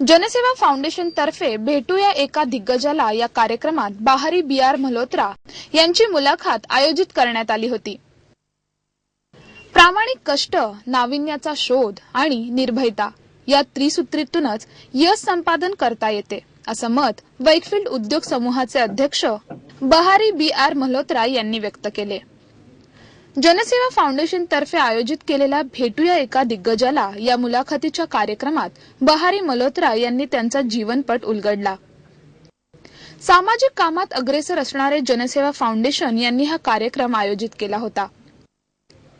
जनसेवा फाउंडेशन तर्फे भेटूया एका दिग्गजाला या कार्यक्रमात बाहरी बी आर मल्होत्रा यांची मुलाखत आयोजित करण्यात आली होती. प्रामाणिक कष्ट नाविन्याचा शोध आणि निर्भयता या त्रिसूत्रीतूनच यश संपादन करता येते असं मत वैकफिल्ड उद्योग समूहाचे अध्यक्ष बहारी बी आर मल्होत्रा यांनी व्यक्त केले. जनसेवा फाउंडेशन तर्फे आयोजित केलेल्या भेटूया एका दिग्गजाला या मुलाखतीच्या कार्यक्रमात बहारी मल्होत्रा यांनी त्यांचा जीवनपट उलगडला. सामाजिक कामात अग्रेसर असणारे जनसेवा फाउंडेशन यांनी हा कार्यक्रम आयोजित केला होता.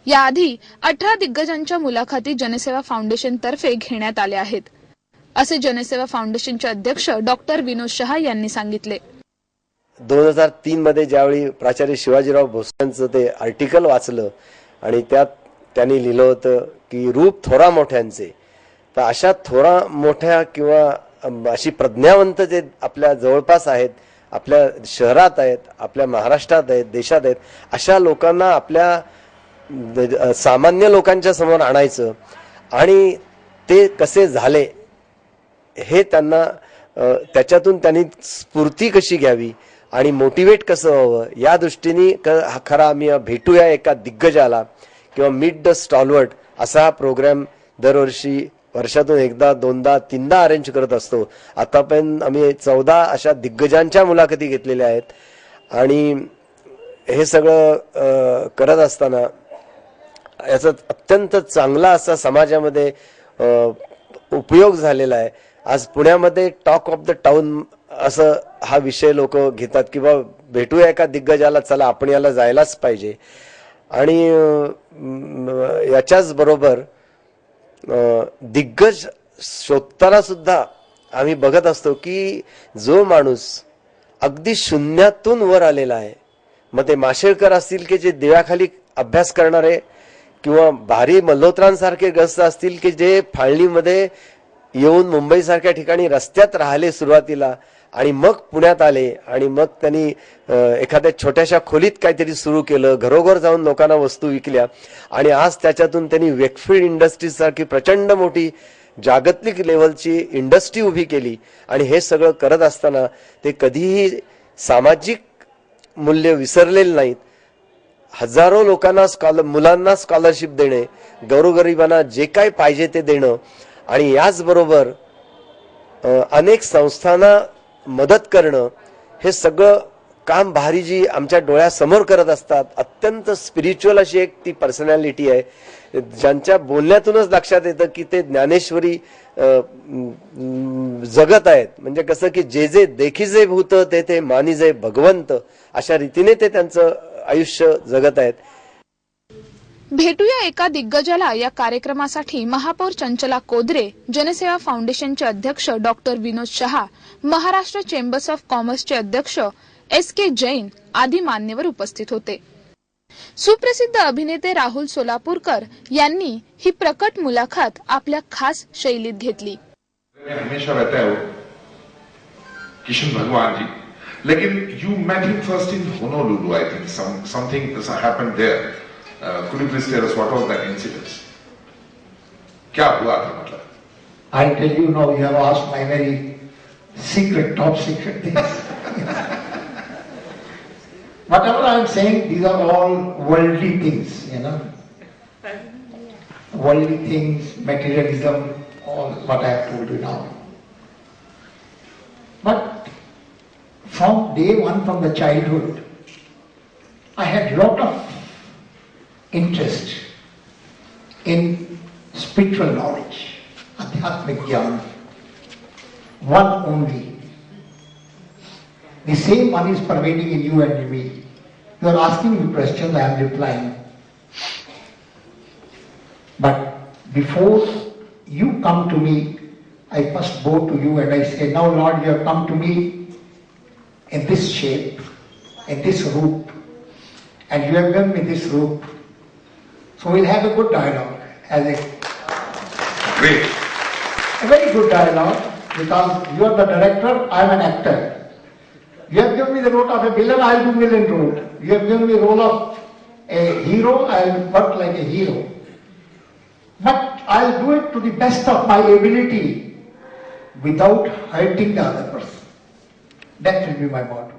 याआधी अठरा दिग्गजांच्या मुलाखती जनसेवा फाउंडेशन तर्फे घेण्यात आल्या आहेत असे जनसेवा फाउंडेशनचे अध्यक्ष डॉक्टर विनोद शहा यांनी सांगितले. दोन हजार तीन मध्ये ज्यावेळी प्राचार्य शिवाजीराव भोसलेंचं ते आर्टिकल वाचलं आणि त्यात त्यांनी लिहिलं होतं की रूप थोरा मोठ्यांचे. तर अशा थोरा मोठ्या किंवा अशी प्रज्ञावंत जे आपल्या जवळपास आहेत आपल्या शहरात आहेत आपल्या महाराष्ट्रात आहेत देशात आहेत अशा लोकांना आपल्या सामान्य लोकांच्या समोर आणायचं आणि ते कसे झाले हे त्यांना त्याच्यातून त्यांनी स्फूर्ती कशी घ्यावी आणि मोटिवेट कसं व्हावं? या दृष्टीने क- खरा आम्ही भेटूया एका दिग्गजाला किंवा मीट द स्टॉलवर्ट असा हा प्रोग्राम दरवर्षी वर्षातून एकदा दोनदा तीनदा अरेंज करत असतो. आतापर्यंत आम्ही चौदा अशा दिग्गजांच्या मुलाखती घेतलेल्या आहेत. आणि हे सगळं करत असताना याचा अत्यंत चांगला असा समाजामध्ये उपयोग झालेला आहे. आज पुण्यामध्ये टॉक ऑफ द टाऊन असं हा विषय लोक घेतात किंवा भेटूया एका दिग्गजाला चला आपण याला जायलाच पाहिजे. आणि याच्याच बरोबर दिग्गज शोधताना सुद्धा आम्ही बघत असतो की जो माणूस अगदी शून्यातून वर आलेला आहे मग ते माशेळकर असतील की जे देवाखाली अभ्यास करणारे किंवा भारी मल्होत्रांसारखे ग्रस्त असतील की जे फाळणीमध्ये येऊन मुंबईसारख्या ठिकाणी रस्त्यात राहिले सुरुवातीला आणि मग पुण्यात आले आणि मग त्यांनी एखाद्या छोट्याशा खोलीत काहीतरी सुरू केलं घरोघर जाऊन लोकांना वस्तू विकल्या. आणि आज त्याच्यातून त्यांनी वेकफिल्ड इंडस्ट्रीज सारखी प्रचंड मोठी जागतिक लेवलची इंडस्ट्री उभी केली. आणि हे सगळं करत असताना ते कधीही सामाजिक मूल्य विसरलेले नाहीत. हजारो लोकांना स्कॉलर मुलांना स्कॉलरशिप देणे गौरगरिबांना जे काय पाहिजे ते देणं. आणि याचबरोबर अनेक संस्थांना मदत करणं हे सगळं काम भारीजी आमच्या डोळ्यासमोर करत असतात. अत्यंत स्पिरिच्युअल अशी एक ती पर्सनॅलिटी आहे. ज्यांच्या बोलण्यातूनच लक्षात येतं की ते ज्ञानेश्वरी जगत आहेत. म्हणजे कसं की जे जे देखीजे भूत ते ते मानिजे भगवंत अशा रीतीने ते त्यांचं आयुष्य जगत आहेत. भेटूया एका दिग्गजाला या कार्यक्रमासाठी महापौर चंचला कोदरे जनसेवा फाउंडेशनचे अध्यक्ष doctor Vinod Shah Maharashtra chambers of कॉमर्सचे अध्यक्ष एस के जैन आदी मान्यवर उपस्थित होते. सुप्रसिद्ध अभिनेते राहुल सोलापूरकर यांनी ही प्रकट मुलाखत आपल्या खास शैलीत घेतली. हमेशा रहता है किशन भगवान जी. लेकिन you met him first in Honolulu I think something happened there Could you please tell us what was that incident क्या हुआ था मतलब I'll tell you now, you have asked my very secret, top secret things. Whatever I'm saying, these are all worldly things, you know. Worldly things, materialism, all what I have told you now. But from day one, from the childhood, I had lot of interest in spiritual knowledge, Adhyatmic Gyan. One only. The same one is pervading in you and in me. You are asking me questions, I am replying. But before you come to me, I first bow to you and I say, Now Lord, you have come to me in this shape, in this roop, and you have given me this roop. So we'll have a good dialogue as a great, a very good dialogue because you are the director, I am an actor. You have given me the role of a villain, I'll do villain role. You have given me the role of a hero, I'll work like a hero. But I'll do it to the best of my ability without hurting the other person. That will be my motto.